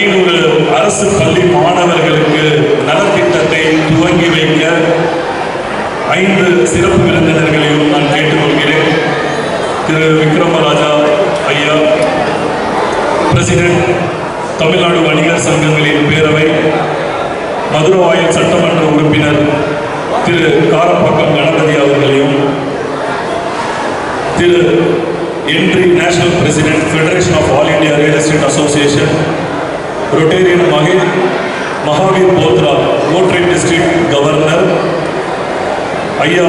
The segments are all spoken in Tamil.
அரசு பள்ளி மாணவர்களுக்கு நலத்திட்டத்தை துவங்கி வைக்க ஐந்து சிறப்பு விருந்தினர்களையும் நான் கேட்டுக்கொள்கிறேன். திரு விக்ரமராஜா ஐயா பிரசிடென்ட் தமிழ்நாடு வணிகர் சங்கங்களின் பேரவை மதுரவாயல் சட்டமன்ற உறுப்பினர் திரு காரப்பாக்கம் கணபதி அவர்களையும் திரு entry national president federation of all India real estate association Rotarian மகே மகாவீர் போத்ரா கோட்ரை டிஸ்ட்ரிக்ட் கவர்னர் ஐயா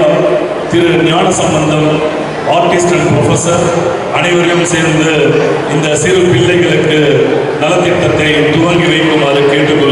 திரு ஞான சம்பந்தம் ஆர்டிஸ்ட் அண்ட் ப்ரொஃபஸர் அனைவரையும் சேர்ந்து இந்த சிறு பிள்ளைகளுக்கு நலத்திட்டத்தை துவங்கி வைக்குமாறு கேட்டுக்கொள்கிறேன்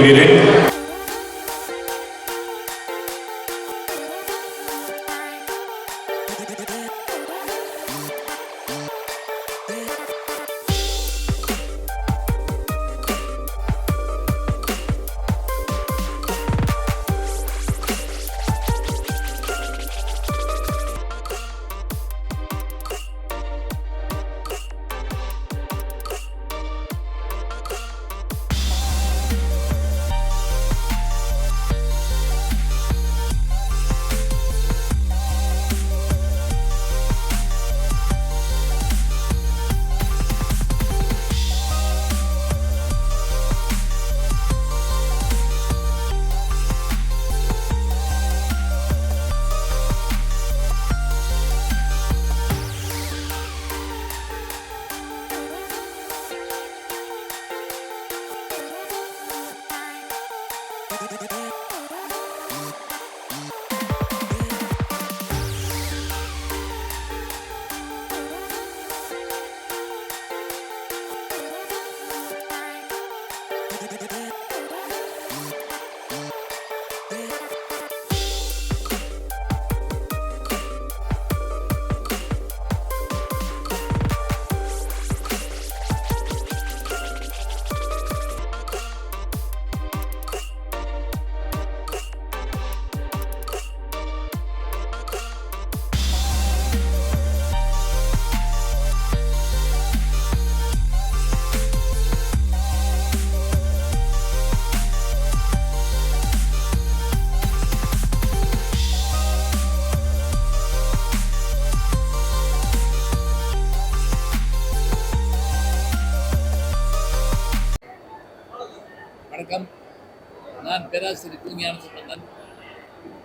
பேராசிரியர் தூங்கியான சம்பந்தன்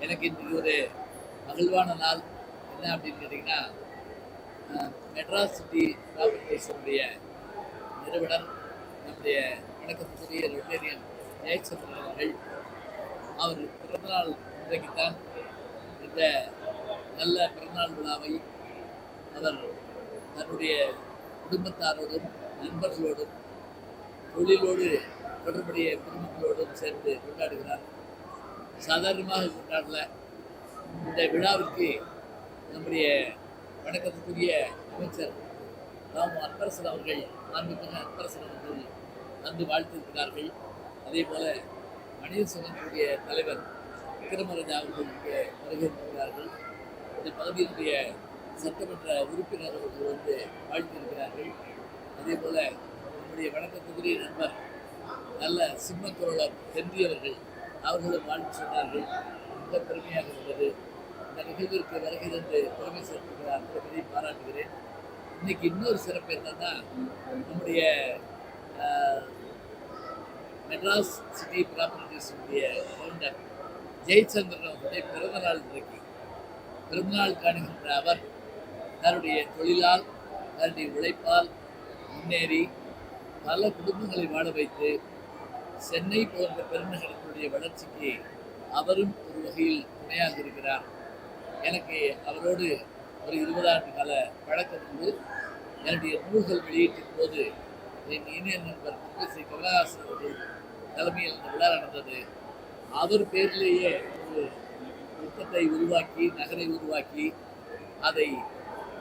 எனக்கு இன்றைக்கு ஒரு மகிழ்வான நாள். என்ன அப்படின்னு கேட்டிங்கன்னா மெட்ராஸ் சிட்டி ப்ராப்பர்ட்டிஸுடைய நிறுவனர் நம்முடைய வணக்கத்துக்குரிய ரொட்டேரியன் ஜெயச்சந்திரன் அவர்கள் அவர் பிறந்தநாள் இன்றைக்குத்தான் இந்த நல்ல பிறந்தநாள் விழாவை அவர் தன்னுடைய குடும்பத்தாரோடும் நண்பர்களோடும் தொழிலோடு தொடர்புடைய குடும்பங்களோடும் சேர்ந்து கொண்டாடுகிறார். சாதாரணமாக கொண்டாடல. இந்த விழாவிற்கு நம்முடைய வணக்கத்துக்குரிய அமைச்சர் ராமு அன்பரசன் அவர்கள் மாண்புமிகு அன்பரசன் அவர்கள் வந்து வாழ்த்திருக்கிறார்கள் அதே போல மனித சங்கத்தினுடைய தலைவர் விக்ரமராஜா அவர்கள் இங்கே வருகின்றார்கள் இந்த பகுதியினுடைய சட்டமன்ற உறுப்பினர் அவர்கள் வந்து வாழ்த்திருக்கிறார்கள் அதே போல நம்முடைய வணக்கத்துக்குரிய நண்பர் நல்ல சிம்மத்தோழர் தென்றியவர்கள் அவர்களும் வாழ்த்து சொன்னார்கள் மிக பெருமையாக இருந்தது. இந்த நிகழ்விற்கு வருகை தந்து பெருமை சேர்த்துக்கிறார் என்பதை பாராட்டுகிறேன். இன்னைக்கு இன்னொரு சிறப்பு என்னன்னா நம்முடைய ஆஹ், மெட்ராஸ் சிட்டி ப்ராப்பர்ட்டிஸுடைய ஃபவுண்டர் ஜெயச்சந்திரன் அவருடைய பிறந்த நாள் இன்றைக்கு. பிறந்தநாள் காணுகின்ற அவர் தன்னுடைய தொழிலால் தன்னுடைய உழைப்பால் முன்னேறி பல குடும்பங்களை வாழ வைத்து சென்னை போன்ற பெருநகரத்துடைய வளர்ச்சிக்கு அவரும் ஒரு வகையில் துணையாக இருக்கிறார். எனக்கு அவரோடு ஒரு இருபது ஆண்டு கால பழக்கம் உண்டு. என்னுடைய நூல்கள் வெளியீட்டின் போது என் இணைய நண்பர் சி. கமலஹாசன் அவர்கள் தலைமையில் அந்த விழா நடந்தது. அவர் பேரிலேயே ஒரு புத்தகத்தை உருவாக்கி நகரை உருவாக்கி அதை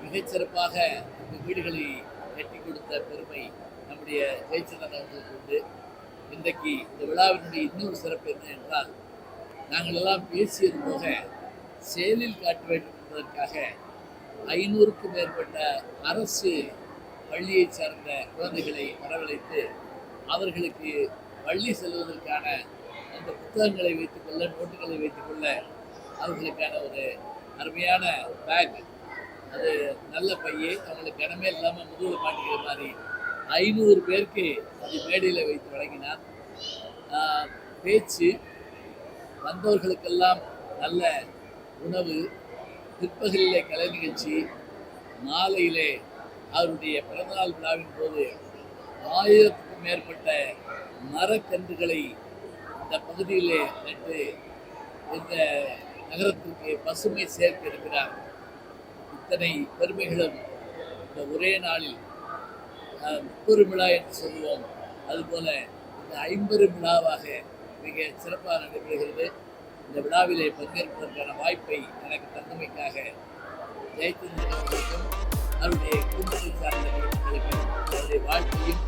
மிகச்சிறப்பாக இந்த வீடுகளை கட்டி கொடுத்த பெருமை நம்முடைய ஜெயச்சந்திரன் அவர்களுக்கு உண்டு. இன்றைக்கு இந்த விழாவினுடைய இன்னொரு சிறப்பு என்ன என்றால் நாங்கள் எல்லாம் பேசியது போக செயலில் காட்ட வேண்டும் என்பதற்காக ஐநூறுக்கும் மேற்பட்ட அரசு பள்ளியைச் சார்ந்த குழந்தைகளை வரவழைத்து அவர்களுக்கு பள்ளி செல்வதற்கான அந்த புத்தகங்களை வைத்துக்கொள்ள நோட்டுகளை வைத்துக்கொள்ள அவர்களுக்கான ஒரு அருமையான பேக் அது நல்ல பையே. அவங்களுக்கு இடமே இல்லாமல் முதுகில் மாட்டிக்கிற மாதிரி ஐநூறு பேருக்கு அது மேடையில் வைத்து வழங்கினார். ஆஹ் பேச்சு வந்தவர்களுக்கெல்லாம் நல்ல உணவு பிற்பகலிலே கலை நிகழ்ச்சி மாலையிலே அவருடைய பிறந்தநாள் விழாவின் போது ஆயிரத்துக்கும் மேற்பட்ட மரக்கன்றுகளை இந்த பகுதியிலே நட்டு இந்த நகரத்திற்கு பசுமை சேர்க்க இருக்கிறார். இத்தனை பெருமைகளும் இந்த ஒரே நாளில் அஹ், விழா என்று சொல்லுவோம். அதுபோல இந்த ஐம்பெரு விழாவாக மிக சிறப்பாக நடைபெறுகிறது. இந்த விழாவிலே பங்கேற்பதற்கான வாய்ப்பை எனக்கு தந்தமைக்காக ஜெயச்சந்திரன் அவர்களுக்கும் அவருடைய குடும்பத்தை சார்ந்த குடும்பங்களுக்கும் அவருடைய வாழ்க்கையும்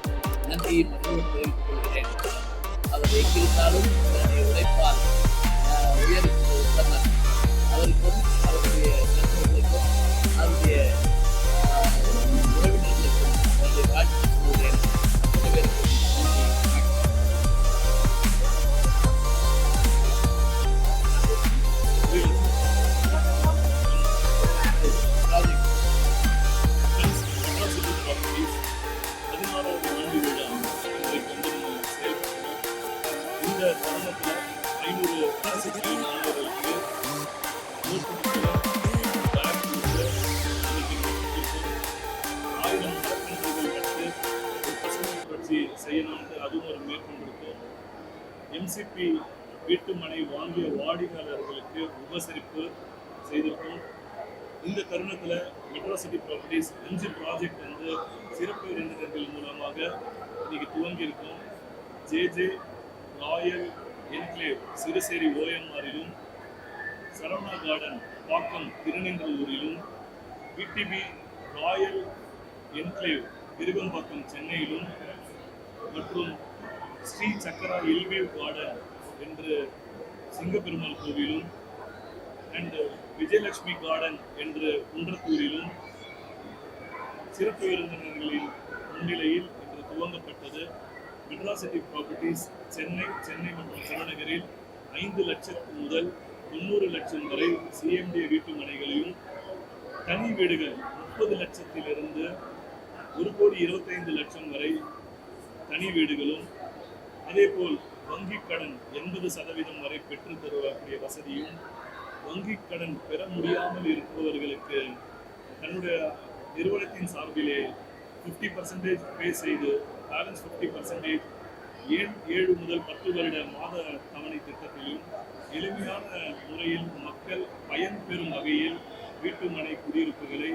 நன்றியும் மிகவும் தெரிவித்துக் கொள்கிறேன். அவர் எங்கிருந்தாலும் தன்னுடைய உழைப்பால் அஹ், ஐநூறு மெட்ராசிட்டி மாணவர்களுக்கு நோட்டுப்புத்தகம், பேக் கொடுத்து ஆயிரம் மரக்கன்றுகள் நட்டு ஒரு பசுமை புரட்சி செய்யணும்னு அதுவும் ஒரு மேற்கொண்டிருக்கோம் எம்சிபி வீட்டுமனை வாங்கிய வாடிக்கையாளர்களுக்கு உபசரிப்பு செய்திருக்கோம் இந்த தருணத்தில் மெட்ரோசிட்டி ப்ராப்பர்ட்டிஸ் அஞ்சு ப்ராஜெக்ட் வந்து சிறப்பு விருந்தினர்கள் மூலமாக இன்னைக்கு துவங்கியிருக்கோம் ஜேஜே ராயல் என்க்ளேவ் சிறுசேரி ஓஎம்ஆரிலும் சரவணா கார்டன் பாக்கம் திருநெங்கலூரிலும் பிடிபி ராயல் என்க்ளேவ் விருகம்பாக்கம் சென்னையிலும் மற்றும் ஸ்ரீ சக்கரா எல்வேவ் கார்டன் என்று சிங்கப்பெருமாள் கோவிலும் அண்ட் விஜயலட்சுமி கார்டன் என்று குன்றத்தூரிலும் சிறப்பு விருந்தினர்களின் முன்னிலையில் இன்று துவங்கப்பட்டது. மெட்ராசிட்டி ப்ராப்பர்ட்டிஸ் சென்னை சென்னை மற்றும் புறநகரில் ஐந்து லட்சத்து முதல் தொண்ணூறு லட்சம் வரை சிஎம்டி வீட்டு மனைகளையும் தனி வீடுகள் முப்பது லட்சத்திலிருந்து ஒரு கோடி இருபத்தைந்து லட்சம் வரை தனி வீடுகளும் அதேபோல் வங்கிக் கடன் எண்பது சதவீதம் வரை பெற்றுத் தருவக்கூடிய வசதியும் வங்கிக் கடன் பெற முடியாமல் இருப்பவர்களுக்கு தன்னுடைய நிறுவனத்தின் சார்பிலே ஃபிஃப்டி பர்சன்டேஜ் பே செய்து பேலன்ஸ் ஃபிஃப்டி பர்சன்டேஜ் ஏழு ஏழு முதல் பத்து வருட மாத தவணை திட்டத்திலும் எளிமையான முறையில் மக்கள் பயன்பெறும் வகையில் வீட்டுமனை குடியிருப்புகளை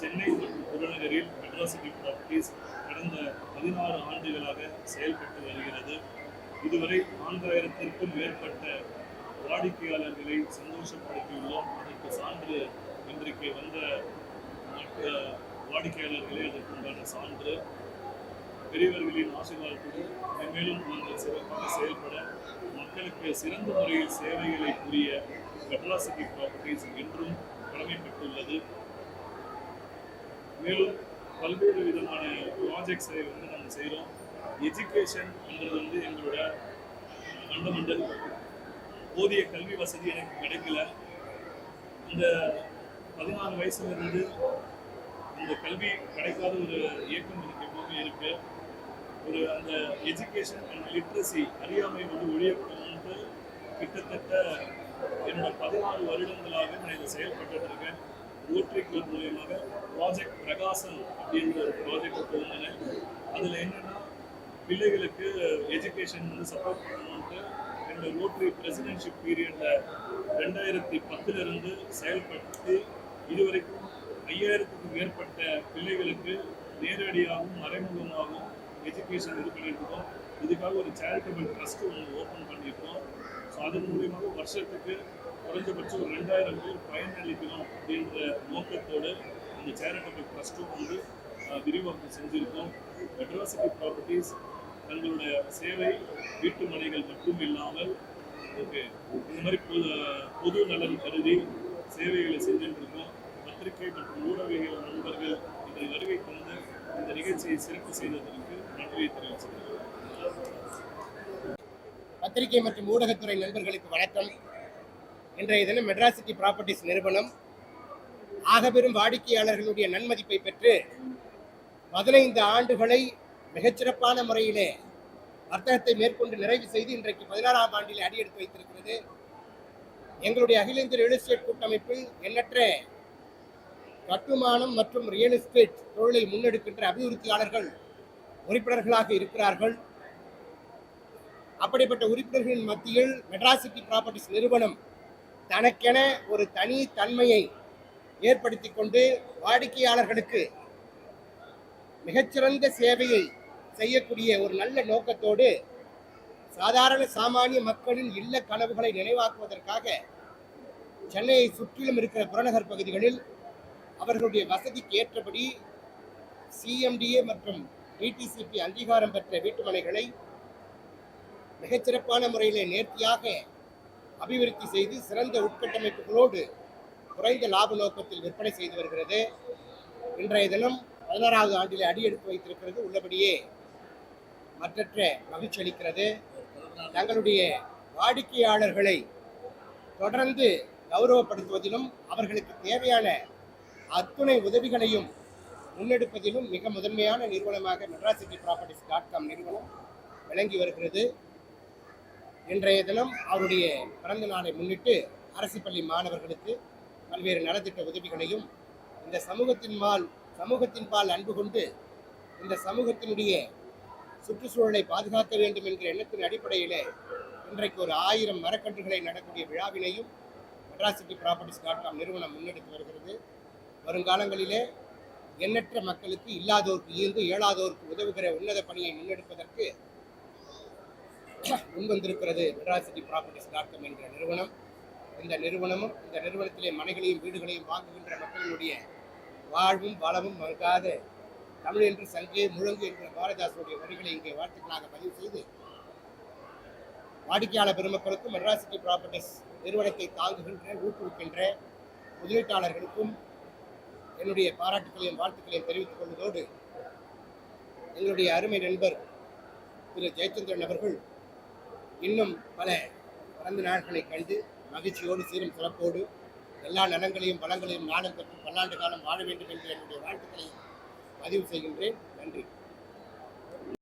சென்னை மற்றும் புறநகரில் மெட்ராசிட்டி ப்ராப்பர்ட்டிஸ் கடந்த பதினாறு ஆண்டுகளாக செயல்பட்டு வருகிறது. இதுவரை நான்காயிரத்திற்கும் மேற்பட்ட வாடிக்கையாளர்களை சந்தோஷப்படுத்தியுள்ளோம். அதற்கு சான்று இன்றைக்கு வந்த மற்ற வாடிக்கையாளர்களே அதற்குண்டான சான்று பெரியவர்களின் ஆசீர்வாதத்துடன் மேலும் நாங்கள் சிறப்பாக செயல்பட மக்களுக்கு சிறந்த முறையில் சேவைகளை புரிய மெட்ராசிட்டி ப்ராப்பர்ட்டிஸ் என்றும் கடமைப்பட்டுள்ளது. மேலும் பல்வேறு விதமான ப்ராஜெக்ட்ஸை வந்து நாங்கள் செய்கிறோம் எஜுகேஷன்ன்றது வந்து எங்களோட ஃபண்டமெண்டல் போதிய கல்வி வசதி எனக்கு கிடைக்கல. இந்த பதினாறு வயசுலேருந்து அந்த கல்வி கிடைக்காத ஒரு இயக்கம் எனக்கு எப்பவுமே இருக்கு. ஒரு அந்த எஜுகேஷன் அண்ட் லிட்ரஸி அறியாமை வந்து ஒழியப்படணும்ட்டு கிட்டத்தட்ட என்னோட பதினாறு வருடங்களாக நான் இதை செயல்பட்டு இருக்கேன். ரோட்டரி கிளப் மூலியமாக ப்ராஜெக்ட் பிரகாசன் அப்படின்ற ஒரு ப்ராஜெக்ட் போனேன் அதில் என்னன்னா பிள்ளைகளுக்கு எஜுகேஷன் வந்து சப்போர்ட் பண்ணணும்ட்டு என்னோட ரோட்டரி பிரசிடென்ஷிப் பீரியடில் ரெண்டாயிரத்தி பத்துலேருந்து செயல்படுத்தி இதுவரைக்கும் ஐயாயிரத்துக்கும் மேற்பட்ட பிள்ளைகளுக்கு நேரடியாகவும் மறைமுகமாகவும் எஜுகேஷன் இது பண்ணியிருக்கோம். இதுக்காக ஒரு சேரிட்டபிள் ட்ரஸ்ட் ஒன்று ஓப்பன் பண்ணியிருக்கோம். ஸோ அதன் மூலியமாக வருஷத்துக்கு குறைஞ்சபட்சம் ஒரு ரெண்டாயிரம் பேர் பயனளிக்கணும் அப்படின்ற நோக்கத்தோடு இந்த சேரிட்டபிள் ட்ரஸ்ட்டும் வந்து விரிவாக்கம் செஞ்சுருக்கோம். மெட்ராசிட்டி ப்ராப்பர்ட்டிஸ் தங்களுடைய சேவை வீட்டு மனைகள் மட்டும் இல்லாமல் ஓகே இந்த மாதிரி பொது பொது நலன் கருதி சேவைகளை செஞ்சுட்டு இருக்கோம். பத்திரிகை மற்றும் ஊடகங்கள் நண்பர்கள் இதை வருகை தந்து இந்த நிகழ்ச்சியை சிறப்பு செய்ததற்கு நன்றியை தெரிவிச்சுக்கிறேன். பத்திரிகை மற்றும் ஊடகத்துறை நண்பர்களுக்கு வணக்கம். இன்றைய தினம் மெட்ராசிட்டி ப்ராப்பர்ட்டிஸ் நிறுவனம் ஆகப்பெரும் வாடிக்கையாளர்களுடைய நன்மதிப்பை பெற்று பதினைந்து ஆண்டுகளை மிகச்சிறப்பான முறையிலே வர்த்தகத்தை மேற்கொண்டு நிறைவு செய்து இன்றைக்கு பதினாறாம் ஆண்டில் அடியெடுத்து வைத்திருக்கிறது. எங்களுடைய அகில இந்திய ரியல் எஸ்டேட் கூட்டமைப்பில் எண்ணற்ற கட்டுமானம் மற்றும் ரியல் எஸ்டேட் தொழிலை முன்னெடுக்கின்ற அபிவிருத்தியாளர்கள் உறுப்பினர்களாக இருக்கிறார்கள். அப்படிப்பட்ட உறுப்பினர்களின் மத்தியில் மெட்ராசிட்டி ப்ராப்பர்ட்டிஸ் நிறுவனம் தனக்கென ஒரு தனி தன்மையை ஏற்படுத்தி கொண்டு வாடிக்கையாளர்களுக்கு மிகச்சிறந்த சேவையை செய்யக்கூடிய ஒரு நல்ல நோக்கத்தோடு சாதாரண சாமானிய மக்களின் இல்ல கனவுகளை நினைவாக்குவதற்காக சென்னையை சுற்றிலும் இருக்கிற புறநகர் பகுதிகளில் அவர்களுடைய வசதிக்கு ஏற்றபடி சிஎம்டிஏ மற்றும் டிடிசிபி அங்கீகாரம் பெற்ற வீட்டுமனைகளை மிகச்சிறப்பான முறையிலே நேர்த்தியாக அபிவிருத்தி செய்து சிறந்த உட்கட்டமைப்புகளோடு குறைந்த லாப நோக்கத்தில் விற்பனை செய்து வருகிறது. இன்றைய தினம் பதினாறாவது ஆண்டில் அடியெடுத்து வைத்திருக்கிறது. உள்ளபடியே மற்றற்ற மகிழ்ச்சி அளிக்கிறது. தங்களுடைய வாடிக்கையாளர்களை தொடர்ந்து கௌரவப்படுத்துவதிலும் அவர்களுக்கு தேவையான அத்துணை உதவிகளையும் முன்னெடுப்பதிலும் மிக முதன்மையான நிறுவனமாக Madras City Properties dot com நிறுவனம் விளங்கி வருகிறது. இன்றைய தினம் அவருடைய பிறந்த நாளை முன்னிட்டு அரசு பள்ளி மாணவர்களுக்கு பல்வேறு நலத்திட்ட உதவிகளையும் இந்த சமூகத்தின் பால் சமூகத்தின் பால் அன்பு கொண்டு இந்த சமூகத்தினுடைய சுற்றுச்சூழலை பாதுகாக்க வேண்டும் என்கிற எண்ணத்தின் அடிப்படையிலே இன்றைக்கு ஒரு ஆயிரம் மரக்கன்றுகளை நடக்கூடிய விழாவினையும் Madras City Properties dot com நிறுவனம் முன்னெடுத்து வருகிறது. வருங்காலங்களிலே எண்ணற்ற மக்களுக்கு இல்லாதோருக்கு ஈர்ந்து இயலாதோருக்கு உதவுகிற உன்னத பணியை முன்னெடுப்பதற்கு முன்வந்திருக்கிறது மெட்ராசிட்டி ப்ராப்பர்ட்டிஸ் டாட் காம் என்ற நிறுவனம். இந்த நிறுவனமும் இந்த நிறுவனத்திலே மனைகளையும் வீடுகளையும் வாங்குகின்ற மக்களினுடைய வாழ்வும் வளமும் மறுக்காத தமிழ் என்று சங்கே முழங்கு என்கிற பாரதிதாசனுடைய வரிகளை இங்கே வாழ்த்துக்களாக பதிவு செய்து வாடிக்கையாளர் பெருமக்களுக்கும் மெட்ராசிட்டி ப்ராப்பர்ட்டிஸ் நிறுவனத்தை தாங்குகின்ற ஊக்குவிக்கின்ற முதலீட்டாளர்களுக்கும் என்னுடைய பாராட்டுக்களையும் வாழ்த்துக்களையும் தெரிவித்துக் கொள்வதோடு எங்களுடைய அருமை நண்பர் திரு ஜெயச்சந்திரன் அவர்கள் இன்னும் பல பிறந்த நாட்களை கண்டு மகிழ்ச்சியோடு சீரும் சிறப்போடு எல்லா நலங்களையும் வளங்களையும் நாளும் பெற்று பல்லாண்டு காலம் வாழ வேண்டும் என்று என்னுடைய வாழ்த்துக்களை பதிவு செய்கின்றேன். நன்றி.